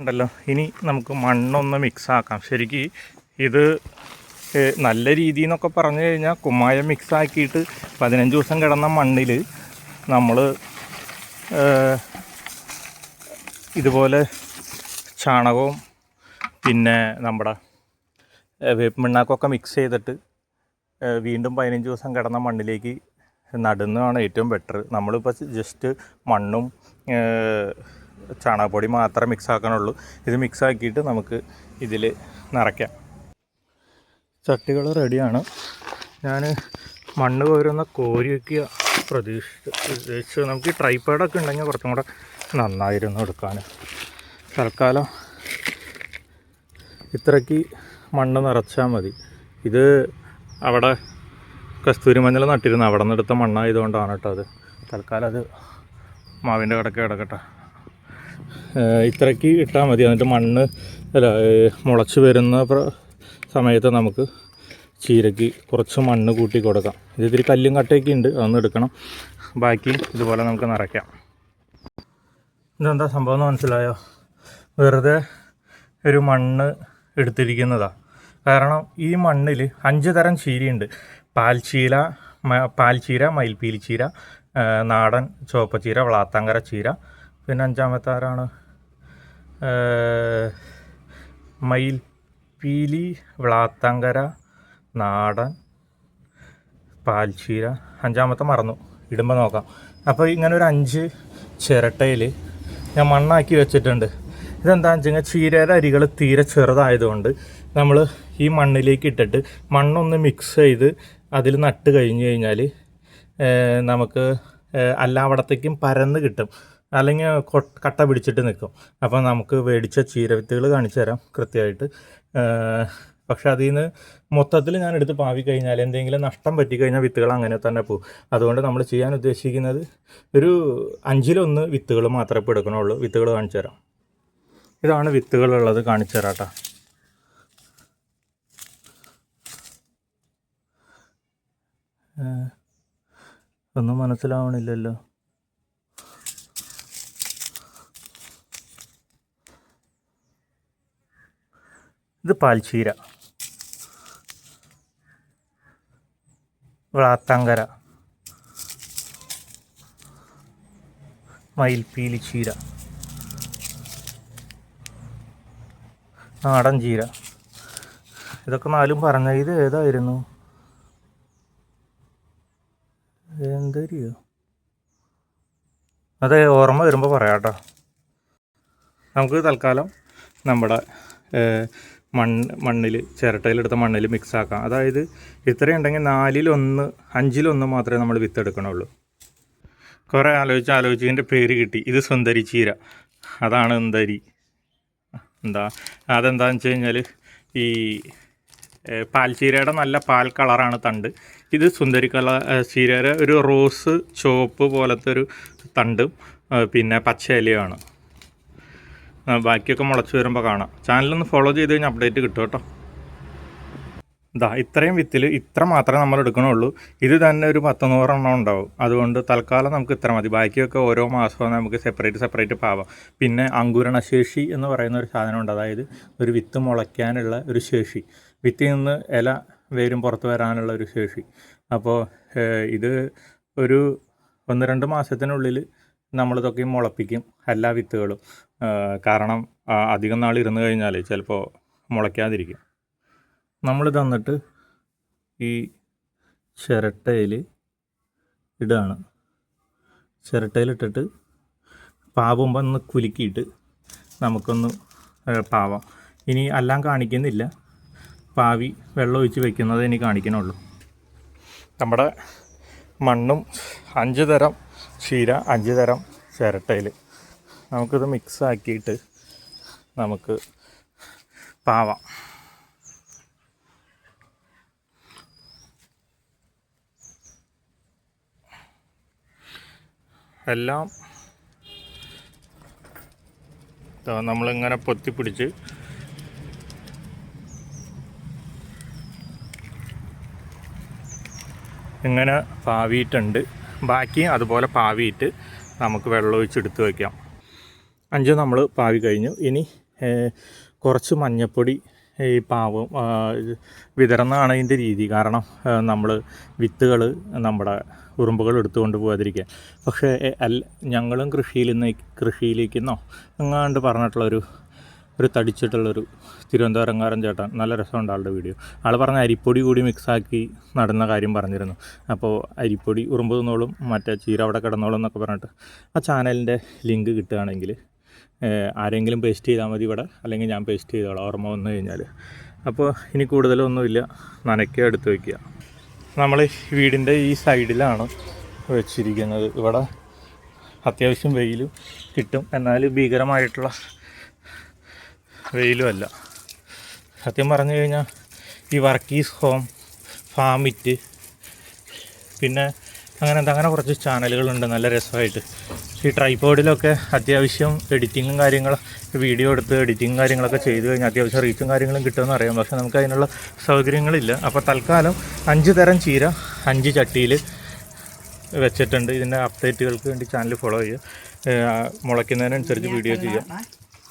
ഉണ്ടല്ലോ. ഇനി നമുക്ക് മണ്ണൊന്ന് മിക്സ് ആക്കാം. ശരിക്ക് ഇത് നല്ല രീതി എന്നൊക്കെ പറഞ്ഞു കഴിഞ്ഞാൽ കുമ്മായം മിക്സ് ആക്കിയിട്ട് പതിനഞ്ച് ദിവസം കിടന്ന മണ്ണിൽ നമ്മൾ ഇതുപോലെ ചാണകവും പിന്നെ നമ്മുടെ വേപ്പ് മണ്ണാക്കൊക്കെ മിക്സ് ചെയ്തിട്ട് വീണ്ടും പതിനഞ്ച് ദിവസം കിടന്ന മണ്ണിലേക്ക് നടുന്നതാണ് ഏറ്റവും ബെറ്റർ നമ്മളിപ്പോൾ ജസ്റ്റ് മണ്ണും ചാണകപ്പൊടി മാത്രമേ മിക്സ് ആക്കണുള്ളൂ ഇത് മിക്സ് ആക്കിയിട്ട് നമുക്ക് ഇതിൽ നിറയ്ക്കാം. ചട്ടികൾ റെഡിയാണ്. ഞാൻ മണ്ണ് കോരുന്ന കോരി വയ്ക്കുക പ്രതീക്ഷിച്ച് നമുക്ക് ഈ ട്രൈപാഡൊക്കെ ഉണ്ടെങ്കിൽ കുറച്ചും കൂടെ നന്നായിരുന്നു എടുക്കാൻ തൽക്കാലം ഇത്രയ്ക്ക് മണ്ണ് നിറച്ചാൽ മതി. ഇത് അവിടെ കസ്തൂരി മഞ്ഞൾ നട്ടിരുന്നു. അവിടെ നിന്ന് എടുത്ത മണ്ണായതുകൊണ്ടാണ് കേട്ടോ അത്. തൽക്കാലം അത് മാവിന്റെ കിടക്ക് കിടക്കട്ടെ. ഇത്രയ്ക്ക് ഇട്ടാൽ മതി. എന്നിട്ട് മണ്ണ് അല്ല മുളച്ച് വരുന്ന സമയത്ത് നമുക്ക് ചീരയ്ക്ക് കുറച്ച് മണ്ണ് കൂട്ടി കൊടുക്കാം. ഇത് കല്ലും കട്ടയൊക്കെ ഉണ്ട് അതൊന്ന് എടുക്കണം. ബാക്കി ഇതുപോലെ നമുക്ക് നിറയ്ക്കാം. ഇതെന്താ സംഭവം എന്ന് മനസ്സിലായോ? വെറുതെ ഒരു മണ്ണ് എടുത്തിരിക്കുന്നതാ. കാരണം ഈ മണ്ണിൽ അഞ്ച് തരം ചീരയുണ്ട്. പാൽച്ചീര പാൽച്ചീര മയിൽപ്പീലി ചീര ആ, നാടൻ ചുവപ്പച്ചീര വളാത്താങ്കര ചീര പിന്നെ അഞ്ചാമത്തെ ആരാണ്? മയിൽ പീലി വിളാത്തങ്കര നാടൻ പാൽച്ചീര. അഞ്ചാമത്തെ മറന്നു. ഇടുമ്പോൾ നോക്കാം. അപ്പോൾ ഇങ്ങനെ ഒരു അഞ്ച് ചിരട്ടയിൽ ഞാൻ മണ്ണാക്കി വെച്ചിട്ടുണ്ട്. ഇതെന്താ? വെച്ച് കഴിഞ്ഞാൽ ചീരയുടെ അരികൾ തീരെ ചെറുതായതുകൊണ്ട് നമ്മൾ ഈ മണ്ണിലേക്ക് ഇട്ടിട്ട് മണ്ണൊന്ന് മിക്സ് ചെയ്ത് അതിൽ നട്ട് കഴിഞ്ഞ് കഴിഞ്ഞാൽ നമുക്ക് അല്ലാവടത്തേക്കും പരന്ന് കിട്ടും. അല്ലെങ്കിൽ കട്ട പിടിച്ചിട്ട് നിൽക്കും. അപ്പോൾ നമുക്ക് മേടിച്ച ചീരവിത്തുകൾ കാണിച്ചു തരാം കൃത്യമായിട്ട്. പക്ഷെ അതിൽ നിന്ന് മൊത്തത്തിൽ ഞാൻ എടുത്ത് പാവി കഴിഞ്ഞാൽ എന്തെങ്കിലും നഷ്ടം പറ്റിക്കഴിഞ്ഞാൽ വിത്തുകൾ അങ്ങനെ തന്നെ പോകും. അതുകൊണ്ട് നമ്മൾ ചെയ്യാൻ ഉദ്ദേശിക്കുന്നത് ഒരു അഞ്ചിലൊന്ന് വിത്തുകൾ മാത്രമേ ഇപ്പോൾ എടുക്കണുള്ളൂ. വിത്തുകൾ കാണിച്ചു തരാം. ഇതാണ് വിത്തുകളുള്ളത് കാണിച്ചു തരാം ഒന്നും മനസ്സിലാവണില്ലല്ലോ. ഇത് പാൽച്ചീര. വളാത്തങ്കര. മയിൽപ്പീലി ചീര. നാടൻ ചീര. ഇതൊക്കെ നാലും പറഞ്ഞ ഇത് ഏതായിരുന്നു? എന്തരിയോ അതെ ഓർമ്മ വരുമ്പോൾ പറയാം കേട്ടോ നമുക്ക് തൽക്കാലം നമ്മുടെ മണ്ണ് മണ്ണിൽ ചിരട്ടയിലെടുത്ത മണ്ണിൽ മിക്സ് ആക്കാം. അതായത് ഇത്രയുണ്ടെങ്കിൽ നാലിലൊന്ന് അഞ്ചിലൊന്ന് മാത്രമേ നമ്മൾ വിത്തെടുക്കണുള്ളൂ. കുറേ ആലോചിച്ച് ആലോചിച്ച് ഇതിന്റെ പേര് കിട്ടി. ഇത് സുന്ദരി ചീര. അതാണ് എന്തരി. എന്താ? അതെന്താണെന്ന് വെച്ച് കഴിഞ്ഞാൽ ഈ പാൽ പാൽച്ചീരയുടെ നല്ല പാൽ കളറാണ് തണ്ട്. ഇത് സുന്ദരി കള ചീരയുടെ ഒരു റോസ് ചുവപ്പ് പോലത്തെ ഒരു തണ്ടും പിന്നെ പച്ച ഇലയുമാണ് ബാക്കിയൊക്കെ മുളച്ച് വരുമ്പോൾ കാണാം. ചാനലൊന്ന് ഫോളോ ചെയ്ത് കഴിഞ്ഞാൽ അപ്ഡേറ്റ് കിട്ടും കേട്ടോ. ഇതാ ഇത്രയും വിത്തിൽ ഇത്ര മാത്രമേ നമ്മൾ എടുക്കണുള്ളൂ. ഇത് തന്നെ ഒരു പത്ത് നൂറെണ്ണം ഉണ്ടാവും. അതുകൊണ്ട് തൽക്കാലം നമുക്ക് ഇത്ര മതി. ബാക്കിയൊക്കെ ഓരോ മാസവും നമുക്ക് സെപ്പറേറ്റ് സെപ്പറേറ്റ് പാവാം. പിന്നെ അങ്കുരണശേഷി എന്ന് പറയുന്ന ഒരു സാധനമുണ്ട്. അതായത് ഒരു വിത്ത് മുളയ്ക്കാനുള്ള ഒരു ശേഷി. വിത്തിൽ നിന്ന് ഇല വേരും പുറത്ത് വരാനുള്ള ഒരു ശേഷി. അപ്പോൾ ഇത് ഒരു ഒന്ന് രണ്ട് മാസത്തിനുള്ളിൽ നമ്മളിതൊക്കെ മുളപ്പിക്കും എല്ലാ വിത്തുകളും. കാരണം അധികം നാൾ ഇരുന്ന് കഴിഞ്ഞാൽ ചിലപ്പോൾ മുളയ്ക്കാതിരിക്കും. നമ്മൾ തന്നിട്ട് ഈ ചിരട്ടയിൽ ഇടുകയാണ് ചിരട്ടയിലിട്ടിട്ട് പാവുമ്പോൾ ഒന്ന് കുലുക്കിയിട്ട് നമുക്കൊന്ന് പാവാം. ഇനി എല്ലാം കാണിക്കുന്നില്ല. പാവി വെള്ളം ഒഴിച്ച് വെക്കുന്നത് ഇനി കാണിക്കണുള്ളൂ. നമ്മുടെ മണ്ണും അഞ്ച് തരം ചീര അഞ്ച് തരം ചിരട്ടയിൽ നമുക്കിത് മിക്സ് ആക്കിയിട്ട് നമുക്ക് പാവാം. എല്ലാം നമ്മളിങ്ങനെ പൊത്തിപ്പിടിച്ച് ഇങ്ങനെ പാവിയിട്ടുണ്ട് ബാക്കി അതുപോലെ പാവിയിട്ട് നമുക്ക് വെള്ളം ഒഴിച്ച് എടുത്ത് വയ്ക്കാം. അഞ്ച് നമ്മൾ പാവി കഴിഞ്ഞു. ഇനി കുറച്ച് മഞ്ഞപ്പൊടി ഈ പാവം വിതറുന്നതാണ് ഇതിന്റെ രീതി. കാരണം നമ്മൾ വിത്തുകൾ നമ്മുടെ ഉറുമ്പുകൾ എടുത്തുകൊണ്ട് പോകാതിരിക്കുക പക്ഷേ അല്ല ഞങ്ങളും കൃഷിയിൽ നിന്ന് കൃഷിയിലേക്കെന്നോ എങ്ങാണ്ട് പറഞ്ഞിട്ടുള്ളൊരു ഒരു തടിച്ചിട്ടുള്ളൊരു തിരുവനന്തപുരംകാരൻ ചേട്ടൻ. നല്ല രസമുണ്ട് ആളുടെ വീഡിയോ. ആൾ പറഞ്ഞ അരിപ്പൊടി കൂടി മിക്സാക്കി നടുന്ന കാര്യം പറഞ്ഞിരുന്നു. അപ്പോൾ അരിപ്പൊടി ഉറുമ്പ് തിന്നോളും മറ്റേ ചീര അവിടെ കിടന്നോളും എന്നൊക്കെ പറഞ്ഞിട്ട് ആ ചാനലിന്റെ ലിങ്ക് കിട്ടുകയാണെങ്കിൽ ആരെങ്കിലും പേസ്റ്റ് ചെയ്താൽ മതി ഇവിടെ. അല്ലെങ്കിൽ ഞാൻ പേസ്റ്റ് ചെയ്തോളാം ഓർമ്മ വന്നു കഴിഞ്ഞാൽ അപ്പോൾ ഇനി കൂടുതലൊന്നുമില്ല. നനയ്ക്കുക എടുത്ത് വയ്ക്കുക. നമ്മൾ വീടിന്റെ ഈ സൈഡിലാണ് വെച്ചിരിക്കുന്നത്. ഇവിടെ അത്യാവശ്യം വെയിലും കിട്ടും. എന്നാൽ ഭീകരമായിട്ടുള്ള വെയിലും അല്ല. സത്യം പറഞ്ഞു കഴിഞ്ഞാൽ ഈ വർക്കീസ് ഹോം ഫാമിറ്റ് പിന്നെ അങ്ങനെ എന്താ അങ്ങനെ കുറച്ച് ചാനലുകളുണ്ട് നല്ല രസമായിട്ട്. ഈ ട്രൈപോഡിലൊക്കെ അത്യാവശ്യം എഡിറ്റിങ്ങും കാര്യങ്ങളും വീഡിയോ എടുത്ത് എഡിറ്റിങ്ങും കാര്യങ്ങളൊക്കെ ചെയ്തു കഴിഞ്ഞാൽ അത്യാവശ്യം റീച്ചും കാര്യങ്ങളും കിട്ടുമെന്ന് അറിയാം. പക്ഷേ നമുക്ക് അതിനുള്ള സൗകര്യങ്ങളില്ല. അപ്പോൾ തൽക്കാലം അഞ്ച് തരം ചീര അഞ്ച് ചട്ടിയിൽ വെച്ചിട്ടുണ്ട്. ഇതിന്റെ അപ്ഡേറ്റുകൾക്ക് വേണ്ടി ചാനൽ ഫോളോ ചെയ്യുക. മുളയ്ക്കുന്നതിനനുസരിച്ച് വീഡിയോ ചെയ്യാം.